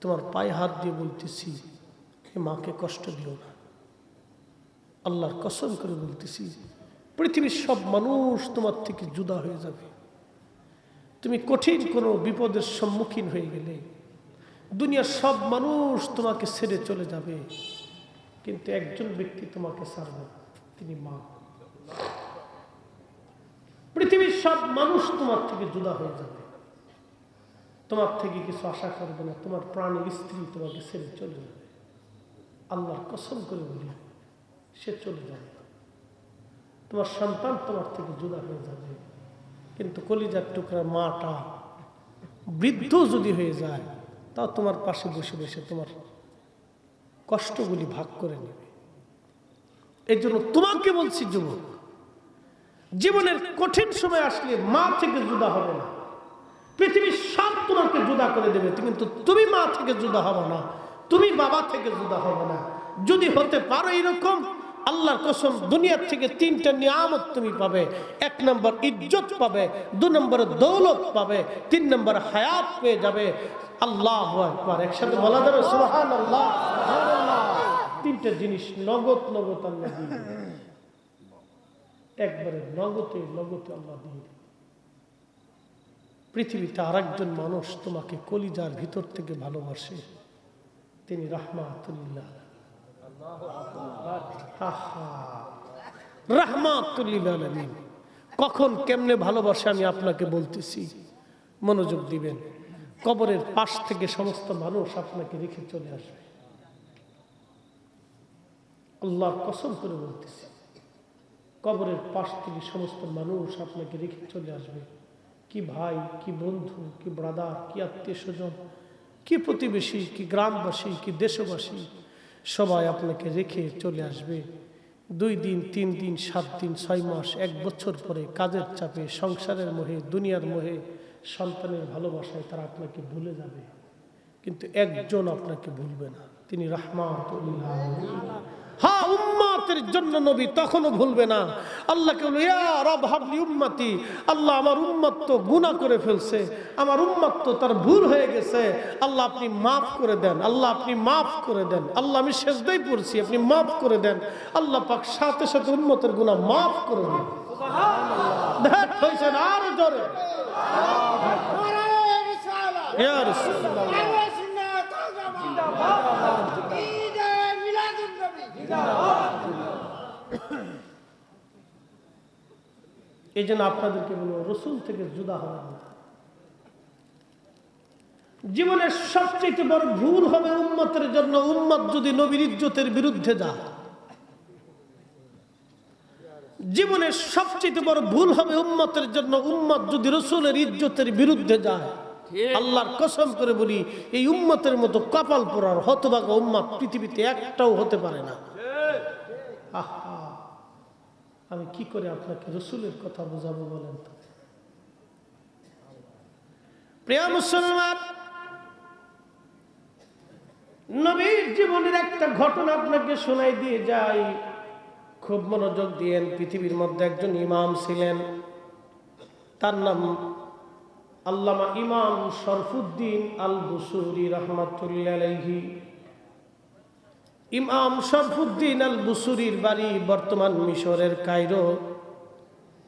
তোমার পায়ে হাত দিয়ে বলতেছি এ মাকে কষ্ট দিও না? আল্লাহর কসম করে বলতেছি, পৃথিবীর সব মানুষ তোমার থেকে জুদা হয়ে যাবে। তুমি কঠিন কোনো বিপদের সম্মুখীন হয়ে গেলে, দুনিয়ার সব মানুষ তোমাকে ছেড়ে চলে যাবে, কিন্তু একজন ব্যক্তি তোমাকে ছাড়বে, তিনি মা। পৃথিবীর সব মানুষ তোমার থেকে জুদা হয়ে যাবে। তোমার থেকে কিছু আশা করবে না, তোমার প্রাণের স্ত্রী তোমাকে ছেড়ে চলে যাবে। আল্লাহর কসম করে বলি, সে চলে যাবে। তোমার সন্তান তোমার থেকে জুদা হয়ে যাবে। কিন্তু কলিজার টুকরা মাটা বৃদ্ধ যদি হয়ে যায়, তাও তোমার পাশে বসে বসে তোমার কষ্টগুলি ভাগ করে নেবে। এই জন্য তোমাকে বলছি, যুবক, জীবনের কঠিন সময় আসলে মা থেকে জুদা হবে না। পৃথিবীর জুদা করে দেবে। কিন্তু তুমি মা থেকে জুদা হবে না। তুমি বাবা থেকে জুদা হবে না। যদি হতে পারো এরকম, আল্লাহর কসম, দুনিয়ার থেকে তিনটা নিয়ামত তুমি পাবে। এক নম্বর ইজ্জত পাবে, দু নম্বর দৌলত পাবে, তিন নম্বর হায়াত পেয়ে যাবে। আল্লাহ একবার একসাথে বলা যাবে সুবহান আল্লাহ তিনটা জিনিস, নগদ নগদ আল্লাহ দিয়ে একবারে নগদে নগদে আল্লাহ দিয়ে। পৃথিবীতে আরেকজন মানুষ তোমাকে কলিজার ভিতর থেকে ভালোবাসে, তিনি রাহমাতুল্লাহ। কখন কেমনে ভালোবাসে আমি আপনাকে বলতেছি, মনোযোগ দিবেন। কবরের পাশ থেকে সমস্ত মানুষ আপনাকে রেখে চলে আসবে। আল্লাহর কসম করে বলতেছি, কবরের পাশ থেকে সমস্ত মানুষ আপনাকে রেখে চলে আসবে। কি ভাই, কি বন্ধু, কি ব্রাদার কি আত্মীয় স্বজন, কি প্রতিবেশী, কি গ্রামবাসী, কি দেশবাসী, সবাই আপনাকে রেখে চলে আসবে। দুই দিন, তিন দিন, সাত দিন, ছয় মাস, এক বছর পরে কাজের চাপে, সংসারের মোহে, দুনিয়ার মোহে, সন্তানের ভালোবাসায় তারা আপনাকে ভুলে যাবে। কিন্তু একজন আপনাকে ভুলবে না। তিনি রাহমাতুল্লাহ হ্যাঁ উম্মাতের জন্য নবী তখনও ভুলবে না। আল্লাহকে বলবে রব হাবলি উম্মতি। আল্লাহ আমার উম্মত তো গুনাহ করে ফেলছে। আমার উম্মত তো তার ভুল হয়ে গেছে। আল্লাহ আপনি মাফ করে দেন। আল্লাহ আপনি মাফ করে দেন। আল্লাহ আমি শেষদাই পড়ছি আপনি মাফ করে দেন। আল্লাহ পাক সাথে সাথে উম্মতের গুনাহ মাফ করে দেন। দেখ হয়েছে না আরও জোরে ইয়া রাসূলুল্লাহ। এই জন্য আপনাদেরকে বলব, রসুল থেকে জুদা হবে না জীবনের সবচেয়ে বড় ভুল হবে উম্মতের জন্য উম্মত যদি নবীর ইজ্জতের বিরুদ্ধে যায়। জীবনের সবচেয়ে বড় ভুল হবে উম্মতের জন্য উম্মত যদি রসুলের ইজ্জতের বিরুদ্ধে যায়। আল্লাহর কসম করে বলি, এই উম্মতের মতো কপাল পোড়ার হতভাগা উম্মত পৃথিবীতে একটাও হতে পারে না। আহা, আমি কি করে আপনাকে রসুলের কথা বোঝাবো বলেন তো? প্রিয় মুসলমান, নবীর জীবনের একটা ঘটনা আপনাকে শোনাই দিয়ে যাই। খুব মনোযোগ দিয়েন পৃথিবীর মধ্যে একজন ইমাম ছিলেন। তার নাম আল্লামা ইমাম শরফুদ্দিন আল বুসুরি রহমাতুল্লাহি ইমাম শরফুদ্দিন আল বুসুরির বাড়ি বর্তমান মিশরের কায়রো।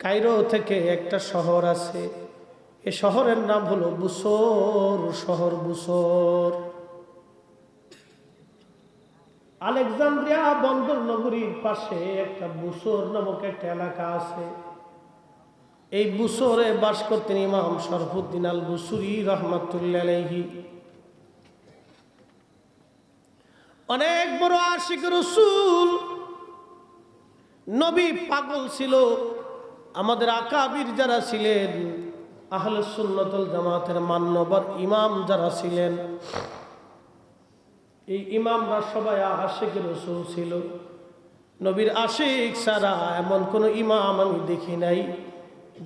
কায়রো থেকে একটা শহর আছে। এ শহরের নাম হলো বুসর শহর বুসর। আলেকজান্দ্রিয়া বন্দর নগরীর পাশে একটা বুসর নামক একটা এলাকা আছে। এই বুসরে বাস করতেন ইমাম শরফুদ্দিন আল বুসুরি রহমতুল্লাহি অনেক বড় আশিক রসুল। নবী পাগল ছিল। আমাদের আকাবির যারা ছিলেন, আহলে সুন্নতুল জামাতের মান্যবর ইমাম যারা ছিলেন, এই ইমামরা সবাই আশেকের রসুল ছিল। নবীর আশিক সারা এমন কোনো ইমাম আমি দেখি নাই,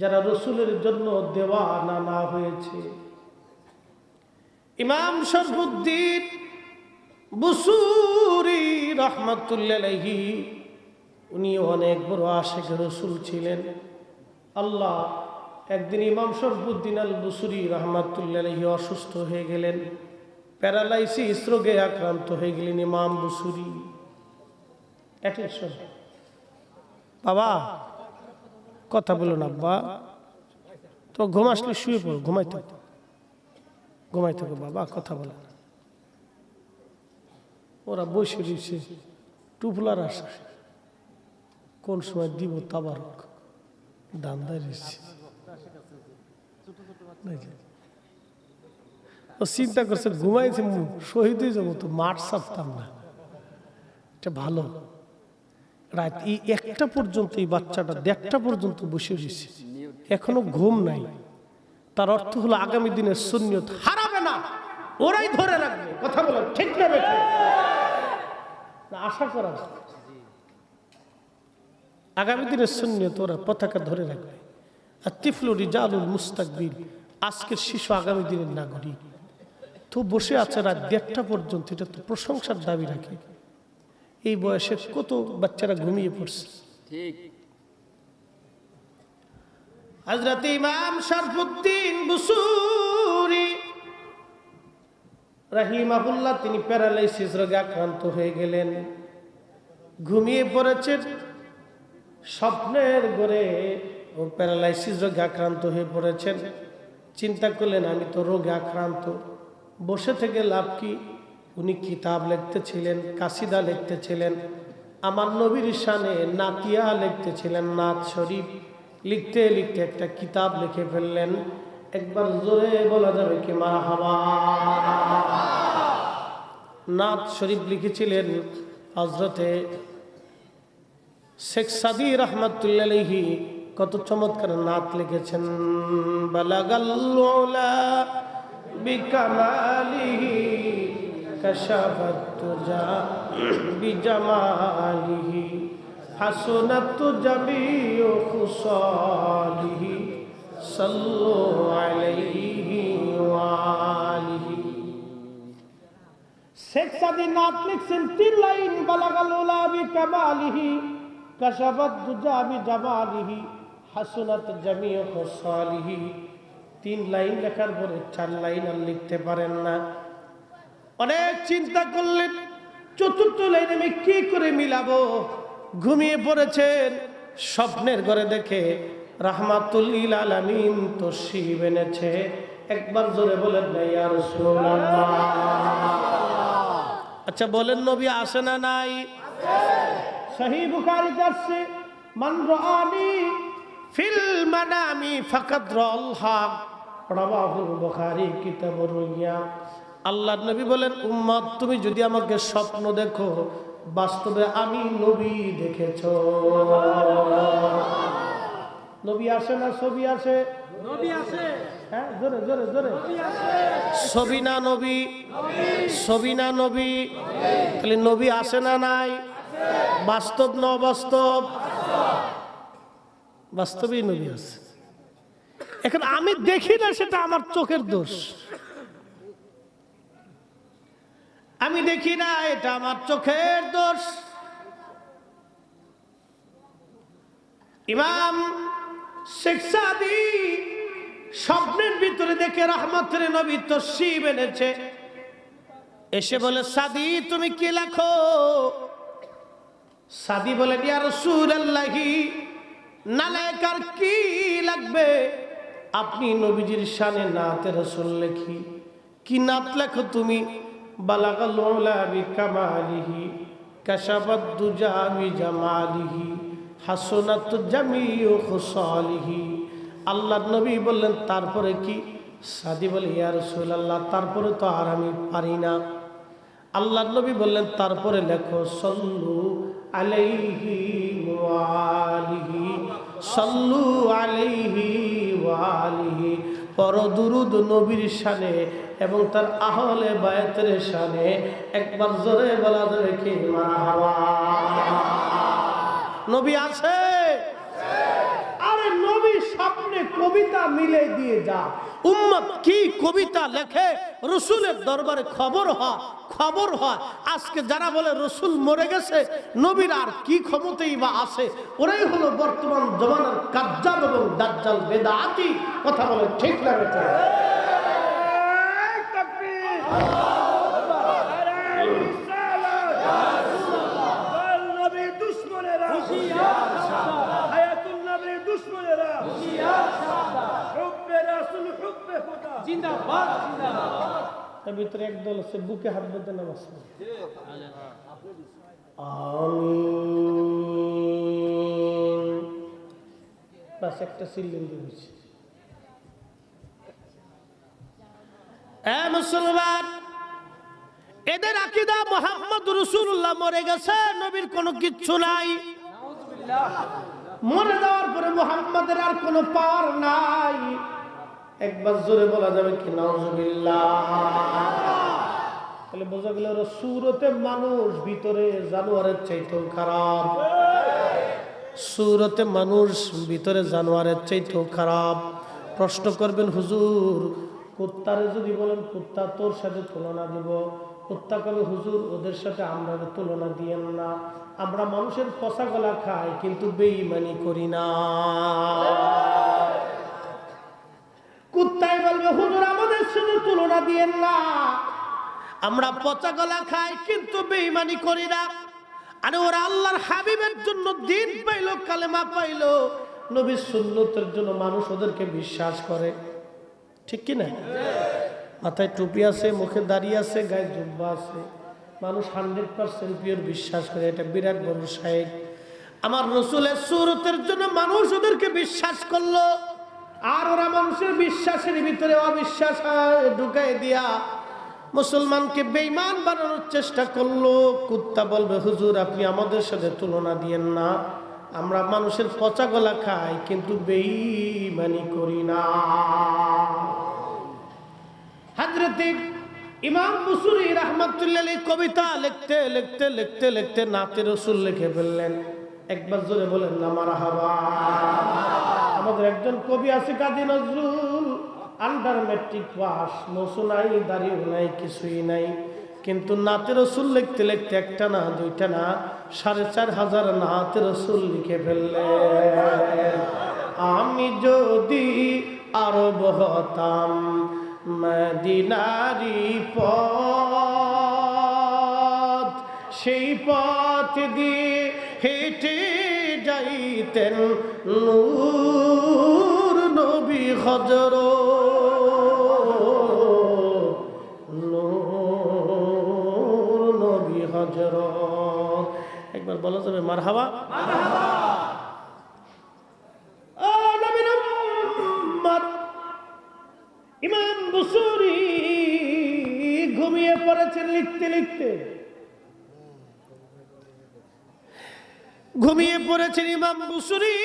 যারা রসুলের জন্য দেওয়া না হয়েছে। ইমাম শরফুদ্দিন বুসুরি রহমতুল্লাহি উনি অনেক বড় আশেখ রসুল ছিলেন। আল্লাহ একদিন ইমাম শরফুদ্দিন আল বুসুরি রহমতুল্লাহি অসুস্থ হয়ে গেলেন। প্যারালাইসিস রোগে আক্রান্ত হয়ে গেলেন ইমাম বুসুরি। অ্যাটেনশন বাবা, কথা বলো না আব্বা। তো ঘুম আসলে শুয়ে পড়ো ঘুমাই থাকো ঘুমাই বাবা, কথা বলে। না ওরা বসে রয়েছে টুপলার আসে কোন সময় দিব তাবারক। দান্দায়? ও চিন্তা করছে, ঘুমাইছে, মু- শহীদ হয়ে যাব তো মাঠ সারতাম না। এটা ভালো। রাত এই একটা পর্যন্ত এই বাচ্চাটা দেড়টা পর্যন্ত বসে রয়েছে। এখনও ঘুম নাই। তার অর্থ হলো আগামী দিনের সুন্নিয়ত হারাবে না। ওরাই ধরে রাখবে। কথা বলো ঠিক না বেঠে? আশা করা আগামী দিনের সুন্নিয়ত ওরা পতাকা ধরে রাখবে। আর তিফলু রিজালুল মুস্তাকবিল আজকের শিশু আগামী দিনের নাগরিক। তো বসে আছে রাত দেড়টা পর্যন্ত এটা তো প্রশংসার দাবি রাখে। এই বয়সে কত বাচ্চারা ঘুমিয়ে পড়ছে। ঠিক। হজরত ইমাম শরফুদ্দিন বুসুরি রাহিমাহুল্লাহ, তিনি প্যারালাইসিস রোগে আক্রান্ত হয়ে গেলেন। ঘুমিয়ে পড়েছেন স্বপ্নের গড়ে ও প্যারালাইসিস রোগে আক্রান্ত হয়ে পড়েছেন। চিন্তা করলেন, আমি তো রোগে আক্রান্ত। বসে থেকে লাভ কি? উনি কিতাব লিখতেছিলেন, কাসিদা লিখতেছিলেন, আমার নবীর শানে নাতিয়া লিখতেছিলেন নাথ শরীফ। লিখতে লিখতে একটা কিতাব লিখে ফেললেন। একবার জোরে বলা যাবে কি মা হাওয়া নাথ শরীফ লিখেছিলেন হজরতে শেখ সাদি রহমতুল্লাহি কত চমৎকার নাত লিখেছেন বালাগাল্লা বিকামালিহি কশাফত তুজা বিজামালিহি হাসনাত জামিউ খুসালিহি সাল্লু আলাইহি ওয়ালিহি। শেখ সাদি নাত লিখছেন তিন লাইন, বালাগাল উলাবি কামালিহি, কাশাবাত দুজাবি জামালিহি, হাসুনাত জামিউ খুসালিহি তিন লাইন লেখার পরে চার লাইন আর লিখতে পারেন না। অনেক চিন্তা করলেন, চতুর্থ লাইন আমি কি করে মিলাবো? ঘুমিয়ে পড়েছেন, স্বপ্নের ঘরে দেখে রাহমাতুল্লিল আলামিন তো শিব এনেছে। একবার জোরে বলেন ইয়া রাসূলুল্লাহ। আচ্ছা বলেন নবী আসে না নাই? সহি বুখারী আসছে মান রাআনি ফিল মানামি ফাকাদ রাল হক রাওয়াহুল বুখারী কিতাবুর রুইয়া। আল্লাহর নবী বলেন উম্মত তুমি যদি আমাকে স্বপ্ন দেখো বাস্তবে আমি নবী দেখেছ। নবী আসে না ছবি আসে? নবী আছে হ্যাঁ জোরে জোরে জোরে। সবিনা নবী? সবিনা নবী? তাহলে নবী আসে না নাই? বাস্তব ন বাস্তব বাস্তবেই নবী আছে এখন আমি দেখি না সেটা আমার চোখের দোষ। আমি দেখি না এটা আমার চোখের দোষ। ইমাম শেখ সাদি স্বপ্নের ভিতরে দেখে রহমতের নবী তসিব এনেছে। এসে বলে, সাদি, তুমি কি লেখো? সাদি বলে রাসূলুল্লাহি নালায়কার কি লাগবে? আপনি নবীজির শানে নাতে রসুল লেখি। কি নাত লেখো তুমি? বালাগাল উলা বিকামালিহি কাশাবাদ দুজা বিজামালিহি হাসনাত জামিউ খুসালিহি আল্লাহর নবী বললেন, তারপরে কি? সাদি বলে, ইয়া রাসূলুল্লাহ, তারপরে তো আর আমি পারি না। আল্লাহর নবী বললেন, তারপরে লেখো, সল্লু আলাইহি ওয়ালিহি সল্লু আলাইহি ওয়ালিহি পর দুরুদ নবীর শানে এবং তার আহলে বায়তের শানে একবার জোরে বলা যাবে কি মারহাবা নবী আছে? আরে নবী স্বপ্নে কবিতা মিলে দিয়ে যা। উম্মত কি কবিতা লেখে? রসুলের দরবারে খবর হয় খবর হয়। আজকে যারা বলে রসুল মরে গেছে নবীর আর কি ক্ষমতাই বা আছে? ওরাই হলো বর্তমান জমানার কাজ্জাল এবং দাজ্জাল বেদাতি। কথা বলে ঠিক না এর ভিতরে একদল আছে বুকে হাত বেঁধে নামাজ বাস একটা সিলিং দিয়েছি মুসলমান এদের আকিদা মোহাম্মদ রসুল্লাহ মরে গেছে নবীর কোনো কিচ্ছু নাই। মরে যাওয়ার পরে মোহাম্মদের আর কোনো পাওয়ার নাই। একবার জোরে বলা যাবে কি তাহলে বোঝা গেল সুরতে মানুষ, ভিতরে জানোয়ারের চাইতেও খারাপ। সুরতে মানুষ, ভিতরে জানোয়ারের চাইতেও খারাপ। প্রশ্ন করবেন, হুজুর, কুত্তারে যদি বলেন, কুত্তা তোর সাথে তুলনা দিব। কুত্তা কবে, হুজুর, ওদের সাথে আমরা তুলনা দিয়েন না। আমরা মানুষের পচা গলা খাই, কিন্তু বেইমানি করি না। হুজুর আমাদের সাথে তুলনা দিয়েন না। আমরা পচা গলা খাই, কিন্তু বেইমানি করি না। আরে ওরা আল্লাহর হাবিবের জন্য দিন পাইলো, কালেমা পাইলো। নবীর সুন্নতের জন্য মানুষ ওদেরকে বিশ্বাস করে। ঠিক কি না মাথায় টুপি আছে, মুখে দাঁড়িয়ে আছে, গায়ে জুব্বা আছে। মানুষ হান্ড্রেড পার্সেন্ট পিওর বিশ্বাস করে, এটা বিরাট বড় সাহেব আমার রসুলের সুরতের জন্য মানুষ ওদেরকে বিশ্বাস করল। আর ওরা মানুষের বিশ্বাসের ভিতরে অবিশ্বাস ঢুকাই দিয়া মুসলমানকে বেইমান বানানোর চেষ্টা করল। কুত্তা বলবে, হুজুর, আপনি আমাদের সাথে তুলনা দিয়েন না। আমরা মানুষের পচা গলা খাই, কিন্তু বেইমানি করি না। হাজরতে ইমাম মুসুরি রহমতুল্লাহ কবিতা লিখতে লিখতে লিখতে লিখতে নাতে রসুল লিখে ফেললেন। একবার জোরে বলেন, না মারা হাবা আমাদের একজন কবি আছে Kazi Nazrul. Under matric pass মসু নাই দাঁড়িয়ে নাই, কিছুই নাই। কিন্তু নাতে রসুল লিখতে লিখতে একটা না, দুইটা না, সাড়ে চার হাজার নাতে রসুল লিখে ফেললেন আমি যদি আরব হতাম মদিনারি পথ, সেই পথ দিয়ে যাইতেন নূর নবী হজর নূর নবী হজর একবার বলা যাবে মার হাওয়া পড়েছেন ইমাম বুসুরি।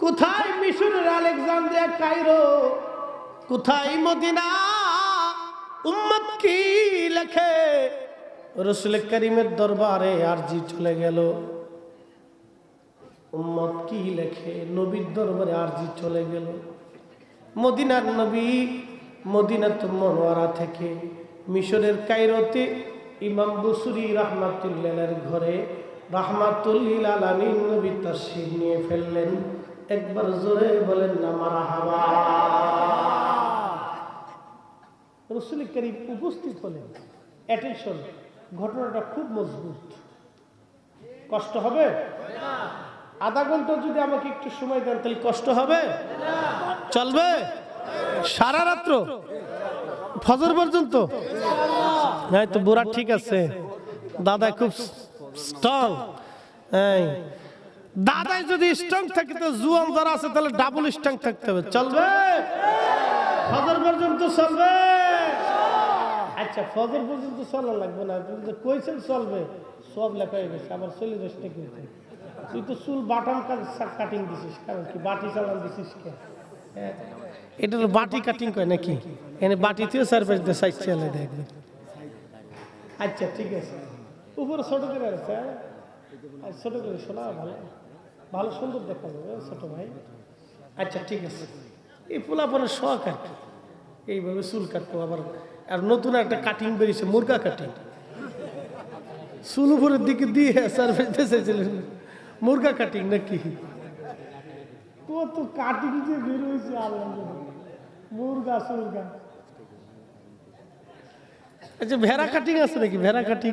কোথায় মিশরের আলেকজান্দ্রিয়া কাইরো কোথায় মদিনা? উম্মত কি লেখে? রসুল করিমের দরবারে আরজি চলে গেল। উম্মত কি লেখে? নবীর দরবারে আরজি চলে গেল। মদিনার নবী মদিনাত মনোয়ারা থেকে মিশরের কাইরোতে ইমাম বসুরি রহমাতুল্লাহের ঘরে রাহমাতুল্লিল আলামিন নবী তাশরীফ নিয়ে ফেললেন। একবার জোরে বলেন, না মারহাবা রসুল করিম উপস্থিত হলেন। অ্যাটেনশন ঘটনাটা খুব মজবুত। কষ্ট হবে? আধা ঘণ্টা যদি আমাকে একটু সময় দেন, তাহলে কষ্ট হবে? চলবে? সারা রাত্র? ফজর পর্যন্ত? হ্যাঁ তো বুড়া ঠিক আছে। দাদা খুব স্ট্রং দাদাই যদি স্ট্রং থাকে তো জুয়ান যারা আছে তাহলে ডাবল স্ট্রং থাকতে হবে। চলবে? ফজর পর্যন্ত চলবে? আচ্ছা ফজর পর্যন্ত চলা লাগবে না। আপনি যে কইছেন চলবে। সব লেখা হয়ে গেছে আবার চল্লিশ দশটা কিন্তু তুই তো চুল বাটাম কাটিং দিছিস কারণ কি? বাটি চালান দিছিস কে? এটা হলো বাটি কাটিং করে নাকি? এনে বাটিতেও সার্ভিস দিয়ে সাইজ চালে দেখবে। আচ্ছা ঠিক আছে। উপরে ছোট করে আছে হ্যাঁ? ছোট করে শোনা ভালো। ভালো সুন্দর দেখা যাবে, ছোট ভাই। আচ্ছা ঠিক আছে। এই পোলাপনের শখ আর কি। এইভাবে চুল কাটবো আবার। আর নতুন একটা কাটিং বেরিয়েছে, মুরগা কাটিং চুল উপরের দিকে দিয়ে সার্ভিস দিতে চাইছিলেন মুরগা কাটিং নাকি? কত কাটিং যে বের হয়েছে আল্লাহ জানে। মুরগা সুরগা আচ্ছা ভেড়া কাটিং আছে নাকি? ভেড়া কাটিং